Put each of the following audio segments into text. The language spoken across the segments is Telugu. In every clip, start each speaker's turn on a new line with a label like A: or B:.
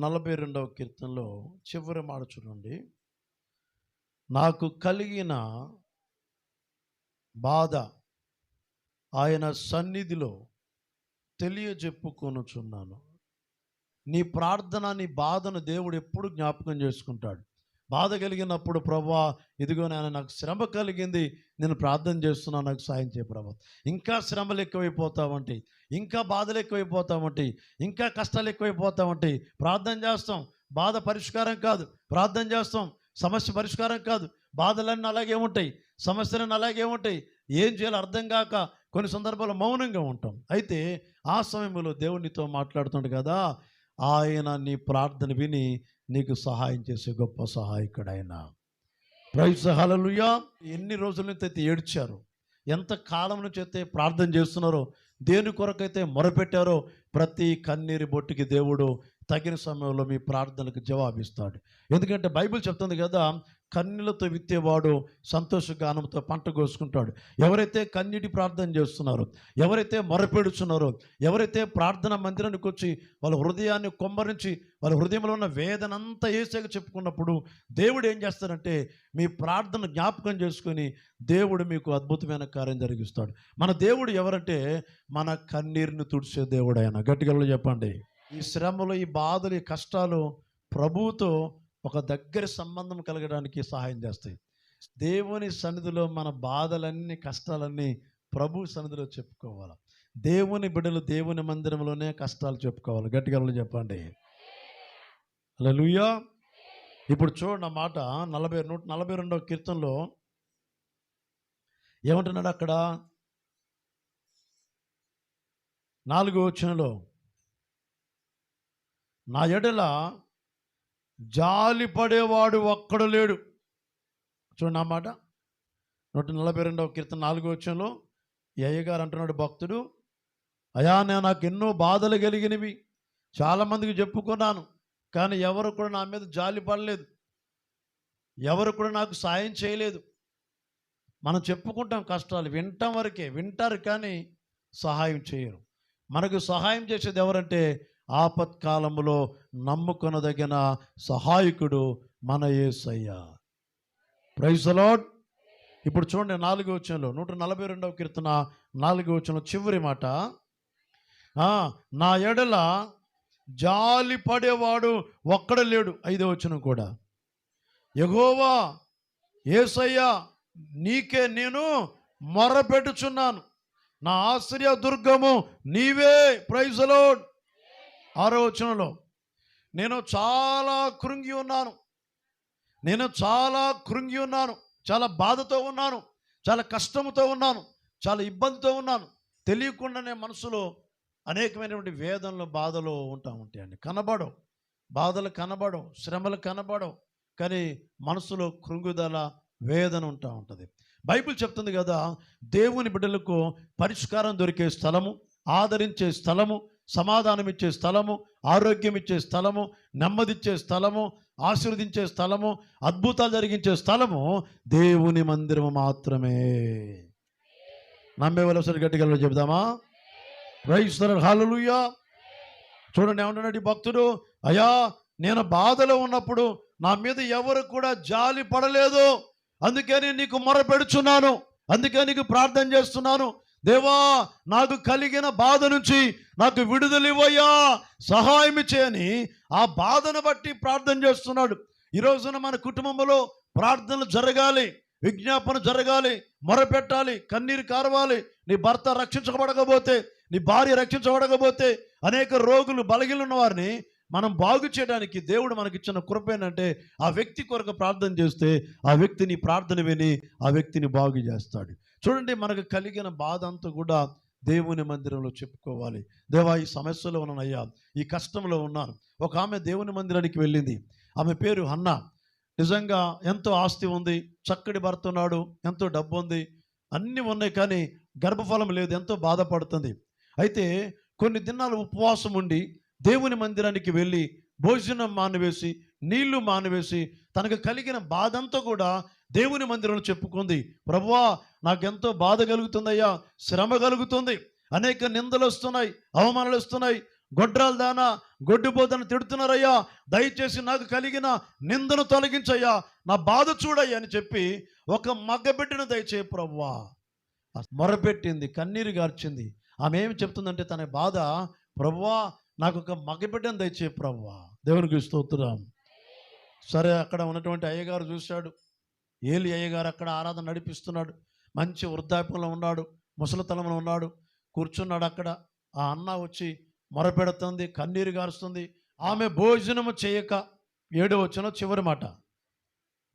A: నలభై రెండవ కీర్తనలో చివరి మాట చూడండి. నాకు కలిగిన బాధ ఆయన సన్నిధిలో తెలియజెప్పుకొనుచున్నాను. నీ ప్రార్థన నీ బాధను దేవుడు ఎప్పుడు జ్ఞాపకం చేసుకుంటాడు. బాధ కలిగినప్పుడు ప్రభా ఇదిగో నేను నాకు శ్రమ కలిగింది. నేను ప్రార్థన చేస్తున్నా నాకు సాయం చేయ ప్రభా. ఇంకా శ్రమలు ఎక్కువైపోతామంటే ఇంకా బాధలు ఎక్కువైపోతామంటే ఇంకా కష్టాలు ఎక్కువైపోతామంటే ప్రార్థన చేస్తాం. బాధ పరిష్కారం కాదు. ప్రార్థన చేస్తాం. సమస్య పరిష్కారం కాదు. బాధలన్నీ అలాగే ఉంటాయి. సమస్యలన్నీ అలాగే ఉంటాయి. ఏం చేయాలో అర్థం కాక కొన్ని సందర్భాల్లో మౌనంగా ఉంటాం. అయితే ఆ సమయంలో దేవునితో మాట్లాడుతుండు కదా ఆయన నీ ప్రార్థన విని నీకు సహాయం చేసే గొప్ప సహాయకుడు ఆయన ప్రైజ్ హలలుయా ఎన్ని రోజుల నుంచి అయితే ఏడ్చారు? ఎంత కాలం నుంచి అయితే ప్రార్థన చేస్తున్నారో? దేని కొరకైతే మొరపెట్టారో? ప్రతి కన్నీరి బొట్టుకి దేవుడు తగిన సమయంలో మీ ప్రార్థనకు జవాబిస్తాడు. ఎందుకంటే బైబిల్ చెప్తుంది కదా కన్నీళ్ళతో విత్తేవాడు సంతోషగానంతో పంట కోసుకుంటాడు. ఎవరైతే కన్నీటి ప్రార్థన చేస్తున్నారో ఎవరైతే మొరపెడుచున్నారో ఎవరైతే ప్రార్థన మందిరానికి వచ్చి వాళ్ళ హృదయాన్ని కొమ్మరించి వాళ్ళ హృదయంలో ఉన్న వేదనంతా ఏసేక చెప్పుకున్నప్పుడు దేవుడు ఏం చేస్తాడంటే మీ ప్రార్థన జ్ఞాపకం చేసుకొని దేవుడు మీకు అద్భుతమైన కార్యం జరిగిస్తాడు. మన దేవుడు ఎవరంటే మన కన్నీరుని తుడిచే దేవుడు ఆయన. గట్టిగల్లో చెప్పండి. ఈ శ్రమలు ఈ బాధలు ఈ కష్టాలు ప్రభువుతో ఒక దగ్గర సంబంధం కలగడానికి సహాయం చేస్తాయి. దేవుని సన్నిధిలో మన బాధలన్నీ కష్టాలన్నీ ప్రభు సన్నిధిలో చెప్పుకోవాలి. దేవుని బిడ్డలు దేవుని మందిరంలోనే కష్టాలు చెప్పుకోవాలి. గట్టిగా చెప్పండి. అలా ఇప్పుడు చూడండి ఆ మాట నలభై నూట నలభై రెండవ కీర్తనలో ఏమంటున్నాడు అక్కడ? నాలుగో వచనంలో నా ఎడల జాలి పడేవాడు ఒక్కడు లేడు. చూడండి అన్నమాట నూట నలభై రెండవ కీర్తన నాలుగో వచ్చంలో అయ్యగారు అంటున్నాడు భక్తుడు అయా నేను నాకు ఎన్నో బాధలు కలిగినవి. చాలామందికి చెప్పుకున్నాను కానీ ఎవరు కూడా నా మీద జాలి పడలేదు. ఎవరు కూడా నాకు సాయం చేయలేదు. మనం చెప్పుకుంటాం కష్టాలు వింటాం వరకే వింటారు కానీ సహాయం చేయరు. మనకు సహాయం చేసేది ఎవరంటే ఆపత్కాలంలో నమ్ముకొనదగిన సహాయకుడు మన యేసయ్య. ప్రైజ్ ఇప్పుడు చూడండి నాలుగో వచ్చంలో నూట నలభై రెండవ కీర్తన నాలుగో వచ్చంలో చివరి మాట. నా ఎడల జాలి పడేవాడు ఒక్కడ లేడు. ఐదో వచనం కూడా. ఎగోవా ఏసయ్యా నీకే నేను మొరపెట్టుచున్నాను. నా ఆశ్రయ దుర్గము నీవే ప్రైజలోడ్ ఆరో వచనంలో నేను చాలా కృంగి ఉన్నాను. నేను చాలా కృంగి ఉన్నాను. చాలా బాధతో ఉన్నాను. చాలా కష్టంతో ఉన్నాను. చాలా ఇబ్బందితో ఉన్నాను. తెలియకుండానే మనసులో అనేకమైనటువంటి వేదనలు బాధలు ఉంటా ఉంటాయండి కనబడవు. బాధలు కనబడవు. శ్రమలు కనబడవు. కానీ మనసులో కృంగుదల వేదన ఉంటా ఉంటుంది. బైబిల్ చెప్తుంది కదా దేవుని బిడ్డలకు పరిష్కారం దొరికే స్థలము ఆదరించే స్థలము సమాధానం ఇచ్చే స్థలము ఆరోగ్యం ఇచ్చే స్థలము నెమ్మదిచ్చే స్థలము ఆశీర్వదించే స్థలము అద్భుతాలు జరిగించే స్థలము దేవుని మందిరము మాత్రమే. నమ్మే వాళ్ళ గట్టిగా చెబుదామా? రైస్ హాలలుయ్యా చూడండి ఏమంటున్నాడు భక్తుడు? అయ్యా నేను బాధలో ఉన్నప్పుడు నా మీద ఎవరు కూడా జాలి పడలేదు. అందుకని నీకు మొరపెడుచున్నాను. అందుకే నీకు ప్రార్థన చేస్తున్నాను. దేవా నాకు కలిగిన బాధ నుంచి నాకు విడుదల సహాయం చేయని ఆ బాధను బట్టి ప్రార్థన చేస్తున్నాడు. ఈ రోజున మన కుటుంబంలో ప్రార్థనలు జరగాలి విజ్ఞాపన జరగాలి మొరపెట్టాలి కన్నీరు కారవాలి. నీ భర్త రక్షించబడకపోతే నీ భార్య రక్షించబడకపోతే అనేక రోగులు బలగిలిన వారిని మనం బాగు చేయడానికి దేవుడు మనకిచ్చిన కృప ఏంటంటే ఆ వ్యక్తి కొరకు ప్రార్థన చేస్తే ఆ వ్యక్తిని ప్రార్థన విని ఆ వ్యక్తిని బాగు చేస్తాడు. చూడండి మనకు కలిగిన బాధ అంతా కూడా దేవుని మందిరంలో చెప్పుకోవాలి. దేవా ఈ సమస్యలో ఉన్నానయ్యా ఈ కష్టంలో ఉన్నాను. ఒక ఆమె దేవుని మందిరానికి వెళ్ళింది. ఆమె పేరు అన్న నిజంగా ఎంతో ఆస్తి ఉంది చక్కటి భర్త ఉన్నాడు ఎంతో డబ్బు ఉంది అన్నీ ఉన్నాయి కానీ గర్భఫలం లేదు ఎంతో బాధపడుతుంది. అయితే కొన్ని దినాలు ఉపవాసం ఉండి దేవుని మందిరానికి వెళ్ళి భోజనం మానివేసి నీళ్ళు మానివేసి తనకు కలిగిన బాధంతా కూడా దేవుని మందిరంలో చెప్పుకుంది. ప్రభువా నాకెంతో బాధ కలుగుతుందయ్యా. శ్రమ కలుగుతుంది. అనేక నిందలు వస్తున్నాయి అవమానాలు వస్తున్నాయి. గొడ్రాల దానా గొడ్డుపోతను తిడుతున్నారయ్యా. దయచేసి నాకు కలిగిన నిందను తొలగించయ్యా. నా బాధ చూడయ్యా అని చెప్పి ఒక మగ్గబిడ్డను దయచే ప్రవ్వా. మొరపెట్టింది కన్నీరు గార్చింది. ఆమె ఏమి చెప్తుందంటే తన బాధ ప్రవ్వా నాకు ఒక మగ్గబిడ్డను దయచే ప్రవ్వా. దేవునికి స్తోత్రం. సరే అక్కడ ఉన్నటువంటి అయ్యగారు చూశాడు. ఏలి అయ్యగారు అక్కడ ఆరాధన నడిపిస్తున్నాడు. మంచి వృద్ధాప్యంలో ఉన్నాడు ముసలితనంలో ఉన్నాడు కూర్చున్నాడు అక్కడ. ఆ అన్న వచ్చి మొరపెడుతుంది కన్నీరు గారుస్తుంది. ఆమె భోజనము చేయక ఏడో వచ్చిన చివరి మాట.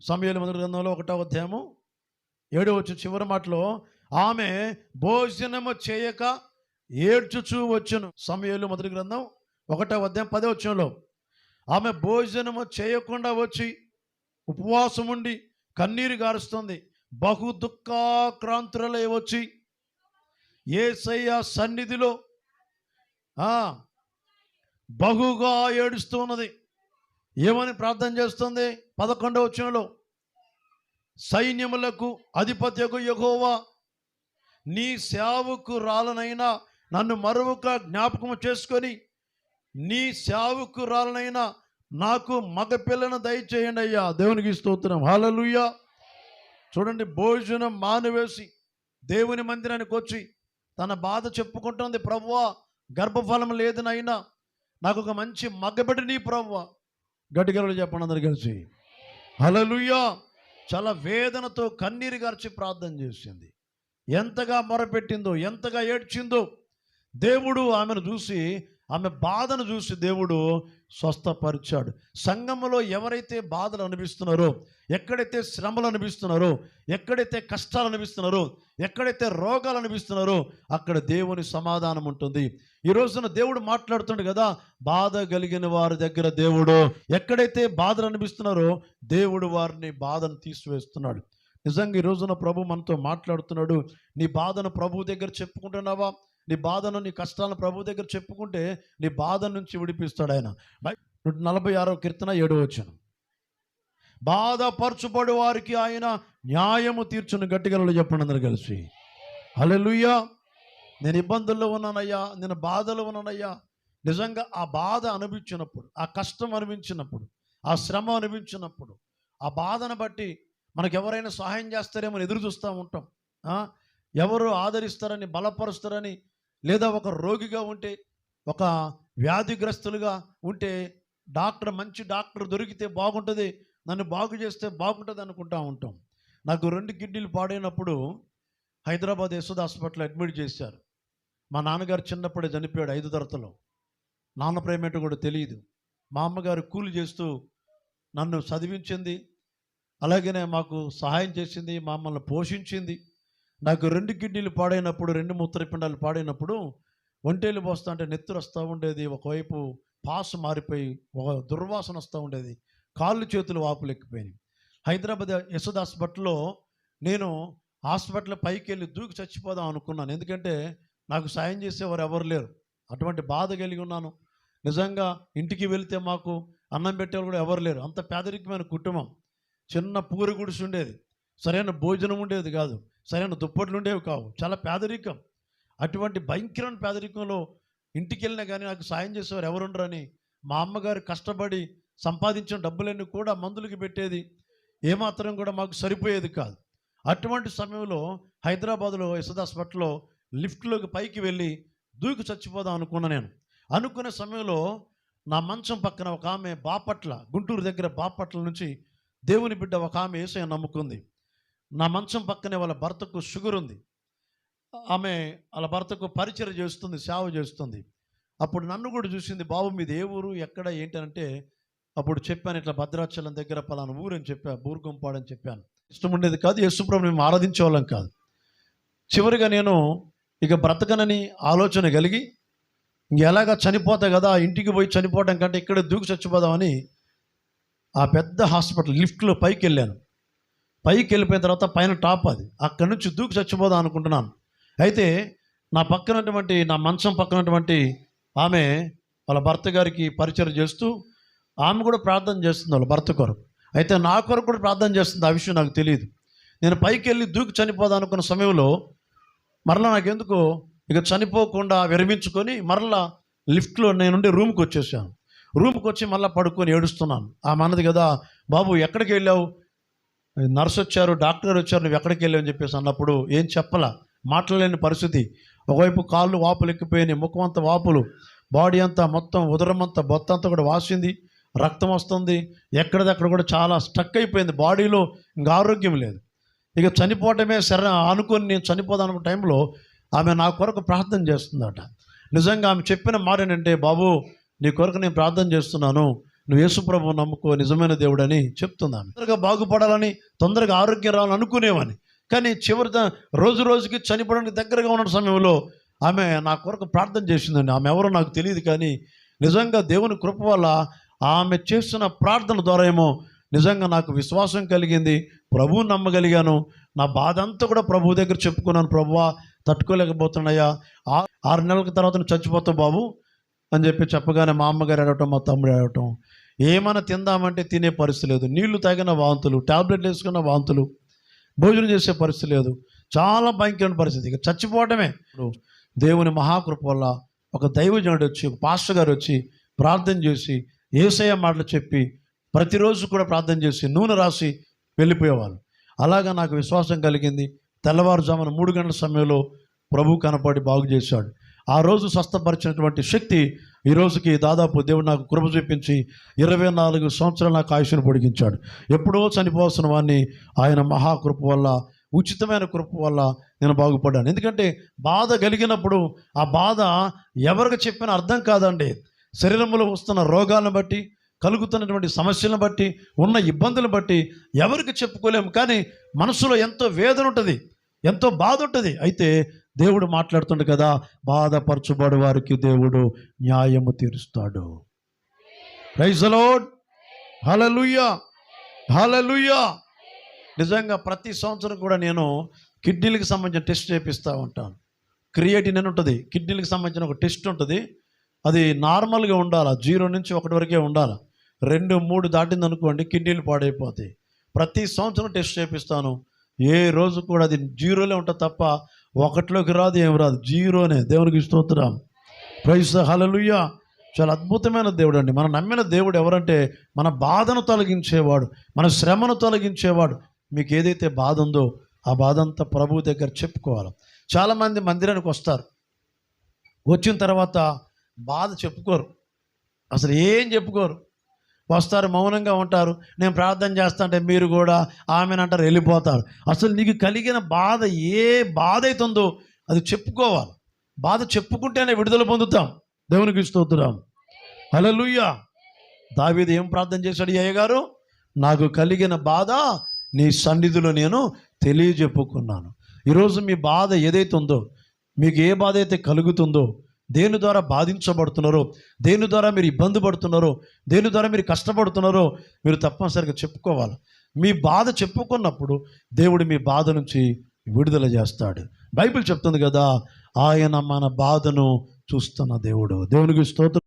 A: సమయాల మొదటి గ్రంథంలో ఒకటో అధ్యాయము ఏడో వచ్చిన చివరి మాటలో ఆమె భోజనము చేయక ఏడ్చుచూ వచ్చును. సమయాలు మొదటి గ్రంథం ఒకటో అధ్యాయం పదే వచ్చంలో ఆమె భోజనము చేయకుండా వచ్చి ఉపవాసం ఉండి కన్నీరు గారుస్తుంది. బహు దుఃఖాక్రాంతులై వచ్చి ఏసయ్య సన్నిధిలో బహుగా ఏడుస్తూ ఉన్నది. ఏమని ప్రార్థన చేస్తుంది? పదకొండవ వచనంలో సైన్యములకు అధిపత్యకు యహోవా నీ సేవకు రాలనైనా నన్ను మరొక జ్ఞాపకం చేసుకొని నీ సేవకు రాలనైనా నాకు మగపిల్లను దయచేయండి అయ్యా. దేవునికి స్తోత్రం. హాలలుయ్యా చూడండి భోజనం మానివేసి దేవుని మందిరానికి వచ్చి తన బాధ చెప్పుకుంటుంది ప్రవ్వా గర్భఫలం లేదనైనా నాకు ఒక మంచి మగ్గబిడ్డని ప్రవ్వా. గట్టిగలు చెప్పండి అందరు కలిసి. హలలుయ్యా చాలా వేదనతో కన్నీరు గార్చి ప్రార్థన చేసింది. ఎంతగా మొరపెట్టిందో ఎంతగా ఏడ్చిందో దేవుడు ఆమెను చూసి ఆమె బాధను చూసి దేవుడు స్వస్థపరిచాడు. సంఘములో ఎవరైతే బాధలు అనిపిస్తున్నారో ఎక్కడైతే శ్రమలు అనిపిస్తున్నారో ఎక్కడైతే కష్టాలు అనిపిస్తున్నారో ఎక్కడైతే రోగాలు అనిపిస్తున్నారో అక్కడ దేవుని సమాధానం ఉంటుంది. ఈ రోజున దేవుడు మాట్లాడుతుండు కదా బాధ కలిగిన వారి దగ్గర దేవుడు ఎక్కడైతే బాధలు అనిపిస్తున్నారో దేవుడు వారిని బాధను తీసివేస్తున్నాడు. నిజంగా ఈ రోజున ప్రభు మనతో మాట్లాడుతున్నాడు. నీ బాధను ప్రభు దగ్గర చెప్పుకుంటున్నావా? నీ బాధను నీ కష్టాలను ప్రభు దగ్గర చెప్పుకుంటే నీ బాధ నుంచి విడిపిస్తాడు ఆయన. నూట నలభై ఆరో కీర్తన ఏడో వచ్చాను బాధపరచుబడి వారికి ఆయన న్యాయము తీర్చుని గట్టిగలలో చెప్పండి అందరు కలిసి. హల్లెలూయా. నేను ఇబ్బందుల్లో ఉన్నానయ్యా నేను బాధలో ఉన్నానయ్యా. నిజంగా ఆ బాధ అనిపించినప్పుడు ఆ కష్టం అనిపించినప్పుడు ఆ శ్రమ అనిపించినప్పుడు ఆ బాధను బట్టి మనకు ఎవరైనా సహాయం చేస్తారేమో అని ఎదురు చూస్తూ ఉంటాం. ఎవరు ఆదరిస్తారని బలపరుస్తారని లేదా ఒక రోగిగా ఉంటే ఒక వ్యాధిగ్రస్తులుగా ఉంటే డాక్టర్ మంచి డాక్టర్ దొరికితే బాగుంటుంది నన్ను బాగు చేస్తే బాగుంటుంది అనుకుంటా ఉంటాం. నాకు రెండు కిడ్నీలు పాడైనప్పుడు హైదరాబాద్ యశోద హాస్పిటల్ అడ్మిట్ చేశారు. మా నాన్నగారు చిన్నప్పుడే చనిపోయాడు ఐదు తరతలో నాన్న ప్రేమేటో కూడా తెలియదు. మా అమ్మగారు కూలి చేస్తూ నన్ను చదివించింది అలాగనే మాకు సహాయం చేసింది మమ్మల్ని పోషించింది. నాకు రెండు కిడ్నీలు పాడైనప్పుడు రెండు మూత్రపిండాలు పాడైనప్పుడు ఒంటేలు పోస్తా అంటే నెత్తురు వస్తూ ఉండేది. ఒకవైపు పాస్ మారిపోయి ఒక దుర్వాసన వస్తూ ఉండేది. కాళ్ళు చేతులు వాపులు ఎక్కిపోయినాయి హైదరాబాద్ యశోద హాస్పిటల్లో నేను హాస్పిటల్ పైకి వెళ్ళి దూకి చచ్చిపోదాం అనుకున్నాను. ఎందుకంటే నాకు సాయం చేసేవారు ఎవరు లేరు. అటువంటి బాధ కలిగి ఉన్నాను. నిజంగా ఇంటికి వెళితే మాకు అన్నం పెట్టేవారు కూడా ఎవరు లేరు. అంత పేదరికమైన కుటుంబం. చిన్న పూరి గుడిసి ఉండేది. సరైన భోజనం ఉండేది కాదు. సరైన దుప్పట్లు ఉండేవి కావు. చాలా పేదరికం. అటువంటి భయంకరమైన పేదరికంలో ఇంటికి వెళ్ళినా కానీ నాకు సాయం చేసేవారు ఎవరుండరని మా అమ్మగారు కష్టపడి సంపాదించిన డబ్బులన్నీ కూడా మందులకి పెట్టేది. ఏమాత్రం కూడా మాకు సరిపోయేది కాదు. అటువంటి సమయంలో హైదరాబాద్లో యశోద హాస్పిటల్లో లిఫ్ట్లోకి పైకి వెళ్ళి దూకి చచ్చిపోదాం అనుకున్నా నేను. అనుకునే సమయంలో నా మంచం పక్కన ఒక ఆమె బాపట్ల గుంటూరు దగ్గర బాపట్ల నుంచి దేవుని బిడ్డ ఒక ఆమె ఏసయ్య నమ్ముకుంది. నా మంచం పక్కనే వాళ్ళ భర్తకు షుగర్ ఉంది. ఆమె వాళ్ళ భర్తకు పరిచయం చేస్తుంది సేవ చేస్తుంది. అప్పుడు నన్ను కూడా చూసింది బాబు మీది ఏ ఊరు ఎక్కడ ఏంటంటే అప్పుడు చెప్పాను ఇట్లా భద్రాచలం దగ్గర పలానా ఊరు అని చెప్పాను బూర్గంపాడు అని చెప్పాను. ఇష్టం ఉండేది కాదు యేసుప్రభు మేము ఆరాధించేవాళ్ళం కాదు. చివరిగా నేను ఇక బ్రతకనని ఆలోచన కలిగి ఇంక ఎలాగా చనిపోతా కదా ఇంటికి పోయి చనిపోవడం కంటే ఇక్కడ దూకి చచ్చిపోదామని ఆ పెద్ద హాస్పిటల్ లిఫ్ట్లో పైకి వెళ్ళాను పైకి వెళ్ళిపోయిన తర్వాత పైన టాప్ అది. అక్కడి నుంచి దూకి చచ్చిపోదాం అనుకుంటున్నాను. అయితే నా పక్కనటువంటి నా మంచం పక్కనటువంటి ఆమె వాళ్ళ భర్త గారికి పరిచయం చేస్తూ ఆమె కూడా ప్రార్థన చేస్తుంది వాళ్ళ భర్త కొరకు. అయితే నా కొరకు కూడా ప్రార్థన చేస్తుంది. ఆ విషయం నాకు తెలియదు. నేను పైకి వెళ్ళి దూకి చనిపోదాం అనుకున్న సమయంలో మరలా నాకెందుకు ఇక చనిపోకుండా విరమించుకొని మరలా లిఫ్ట్లో నేనుండి రూమ్కి వచ్చేసాను. రూమ్కి వచ్చి మళ్ళీ పడుకొని ఏడుస్తున్నాను. ఆమె అన్నది కదా బాబు ఎక్కడికి వెళ్ళావు? నర్స్ వచ్చారు డాక్టర్ వచ్చారు నువ్వు ఎక్కడికి వెళ్ళావు అని చెప్పేసి అన్నప్పుడు ఏం చెప్పలా? మాట్లాడలేని పరిస్థితి. ఒకవైపు కాళ్ళు వాపులు ఎక్కిపోయినాయి ముఖం అంతా వాపులు బాడీ అంతా మొత్తం ఉదరం అంతా బొత్త అంతా కూడా వాసింది రక్తం వస్తుంది ఎక్కడిదక్కడ కూడా చాలా స్టక్ అయిపోయింది బాడీలో ఇంకా ఆరోగ్యం లేదు. ఇక చనిపోవటమే సరే అనుకొని నేను చనిపోదాం అనుకున్న టైంలో ఆమె నా కొరకు ప్రార్థన చేస్తుందట. నిజంగా ఆమె చెప్పిన మాట ఏంటంటే బాబు నీ కొరకు నేను ప్రార్థన చేస్తున్నాను. నువ్వు యేసుప్రభు నమ్ముకో నిజమైన దేవుడని చెప్తున్నాను. తొందరగా బాగుపడాలని తొందరగా ఆరోగ్యం రావాలని అనుకునేవాని కానీ చివరి రోజు రోజుకి చనిపోవడానికి దగ్గరగా ఉన్న సమయంలో ఆమె నా కొరకు ప్రార్థన చేసిందండి. ఆమె ఎవరో నాకు తెలియదు కానీ నిజంగా దేవుని కృప వల్ల ఆమె చేస్తున్న ప్రార్థన ద్వారా ఏమో నిజంగా నాకు విశ్వాసం కలిగింది ప్రభువు నమ్మగలిగాను. నా బాధ అంతా కూడా ప్రభు దగ్గర చెప్పుకున్నాను. ప్రభువా తట్టుకోలేకపోతున్నాయా ఆరు నెలల తర్వాత చచ్చిపోతావు బాబు. అని చెప్పి చెప్పగానే మా అమ్మగారు ఏడవటం మా తమ్ముడు ఏడవటం ఏమైనా తిందామంటే తినే పరిస్థితి లేదు. నీళ్ళు తాగిన వాంతులు టాబ్లెట్లు వేసుకున్న వాంతులు భోజనం చేసే పరిస్థితి లేదు. చాలా భయంకరమైన పరిస్థితి. ఇక చచ్చిపోవటమే. దేవుని మహాకృప వల్ల ఒక దైవజనుడు వచ్చి ఒక పాస్టర్ గారు వచ్చి ప్రార్థన చేసి ఏసయ్య మాటలు చెప్పి ప్రతిరోజు కూడా ప్రార్థన చేసి నూనె రాసి వెళ్ళిపోయేవాళ్ళు. అలాగా నాకు విశ్వాసం కలిగింది. తెల్లవారుజామున మూడు గంటల సమయంలో ప్రభు కనపడి బాగు చేశాడు. ఆ రోజు స్వస్థపరిచినటువంటి శక్తి ఈ రోజుకి దాదాపు దేవుడు నాకు కృప చూపించి ఇరవై నాలుగు సంవత్సరాలు నాకు ఆయుష్ను పొడిగించాడు. ఎప్పుడో చనిపోవాల్సిన వాడిని ఆయన మహాకృప వల్ల ఉచితమైన కృప వల్ల నేను బాగుపడ్డాను. ఎందుకంటే బాధ కలిగినప్పుడు ఆ బాధ ఎవరికి చెప్పినా అర్థం కాదండి. శరీరంలో వస్తున్న రోగాలను బట్టి కలుగుతున్నటువంటి సమస్యలను బట్టి ఉన్న ఇబ్బందులను బట్టి ఎవరికి చెప్పుకోలేము. కానీ మనసులో ఎంతో వేదన ఉంటుంది ఎంతో బాధ ఉంటుంది. అయితే దేవుడు మాట్లాడుతుండు కదా బాధపరచుబడి వారికి దేవుడు న్యాయము తీరుస్తాడు. ప్రైజ్ హలలుయ్యా హలలుయ్యా నిజంగా ప్రతి సంవత్సరం కూడా నేను కిడ్నీలకు సంబంధించిన టెస్ట్ చేపిస్తూ ఉంటాను. క్రియేటిన్ అని ఉంటుంది. కిడ్నీలకు సంబంధించిన ఒక టెస్ట్ ఉంటుంది. అది నార్మల్గా ఉండాలి? జీరో నుంచి ఒకటి వరకే ఉండాలి? రెండు మూడు దాటింది అనుకోండి కిడ్నీలు పాడైపోతాయి. ప్రతి సంవత్సరం టెస్ట్ చేపిస్తాను. ఏ రోజు కూడా అది జీరోలే ఉంటుంది తప్ప ఒకటిలోకి రాదు ఏం రాదు. జీరోనే. దేవునికి స్తోత్రం. ప్రైస్ హలలుయ్యా చాలా అద్భుతమైన దేవుడు అండి. మనం నమ్మిన దేవుడు ఎవరంటే మన బాధను తొలగించేవాడు మన శ్రమను తొలగించేవాడు. మీకు ఏదైతే బాధ ఉందో ఆ బాధ అంతా ప్రభు దగ్గర చెప్పుకోవాలి. చాలామంది మందిరానికి వస్తారు. వచ్చిన తర్వాత బాధ చెప్పుకోరు. అసలు ఏం చెప్పుకోరు? వస్తారు మౌనంగా ఉంటారు. నేను ప్రార్థన చేస్తా అంటే మీరు కూడా ఆమెనంటారు వెళ్ళిపోతారు. అసలు నీకు కలిగిన బాధ ఏ బాధ అవుతుందో అది చెప్పుకోవాలి. బాధ చెప్పుకుంటేనే విడుదల పొందుతాం. దేవునికి స్తోత్రం. లూయ దావీదు ఏం ప్రార్థన చేశాడు అయ్య అయ్యగారు? నాకు కలిగిన బాధ నీ సన్నిధిలో నేను తెలియజెప్పుకున్నాను. ఈరోజు మీ బాధ ఏదైతే ఉందో మీకు ఏ బాధ అయితే కలుగుతుందో దేని ద్వారా బాధించబడుతున్నారో దేని ద్వారా మీరు ఇబ్బంది పడుతున్నారో దేని ద్వారా మీరు కష్టపడుతున్నారో మీరు తప్పనిసరిగా చెప్పుకోవాలి. మీ బాధ చెప్పుకున్నప్పుడు దేవుడు మీ బాధ నుంచి విడుదల చేస్తాడు. బైబిల్ చెప్తుంది కదా ఆయన మన బాధను చూస్తున్న దేవుడు. దేవునికి స్తోత్రం.